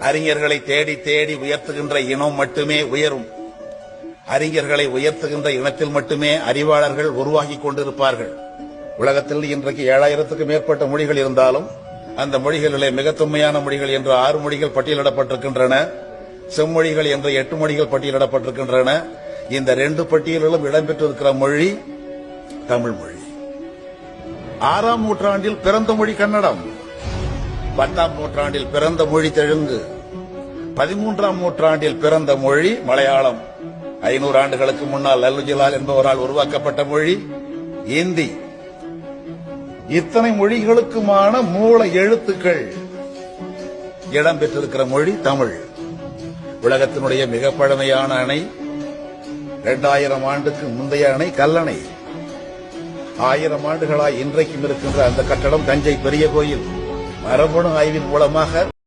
அறிஞர்களை தேடி தேடி உயர்த்துகின்ற இனம் மட்டுமே உயரும். அறிஞர்களை உயர்த்துகின்ற இனத்தில் மட்டுமே அறிவாளர்கள் உருவாகி கொண்டிருப்பார்கள். உலகத்தில் இன்றைக்கு ஏழாயிரத்துக்கு மேற்பட்ட மொழிகள் இருந்தாலும் அந்த மொழிகளிலே மிக தொன்மையான மொழிகள் என்று ஆறு மொழிகள் பட்டியலிடப்பட்டிருக்கின்றன. செம்மொழிகள் என்று எட்டு மொழிகள் பட்டியலிடப்பட்டிருக்கின்றன. இந்த ரெண்டு பட்டியலிலும் இடம்பெற்றிருக்கிற மொழி தமிழ் மொழி. ஆறாம் நூற்றாண்டில் பிறந்த மொழி கன்னடம். பத்தாம் நூற்றாண்டில் பிறந்த மொழி தெலுங்கு பதிமூன்றாம் நூற்றாண்டில் பிறந்த மொழி மலையாளம். ஐநூறு ஆண்டுகளுக்கு முன்னால் லல்லுஜிலால் என்பவரால் உருவாக்கப்பட்ட மொழி இந்தி. இத்தனை மொழிகளுக்குமான மூல எழுத்துக்கள் இடம்பெற்றிருக்கிற மொழி தமிழ். உலகத்தினுடைய மிக பழமையான அணை இரண்டாயிரம் ஆண்டுக்கு முந்தைய அணை கல்லணை. ஆயிரம் ஆண்டுகளாய் இன்றைக்கும் இருக்கின்ற அந்த கட்டடம் தஞ்சை பெரிய கோயில். மரபணு ஆய்வின் மூலமாக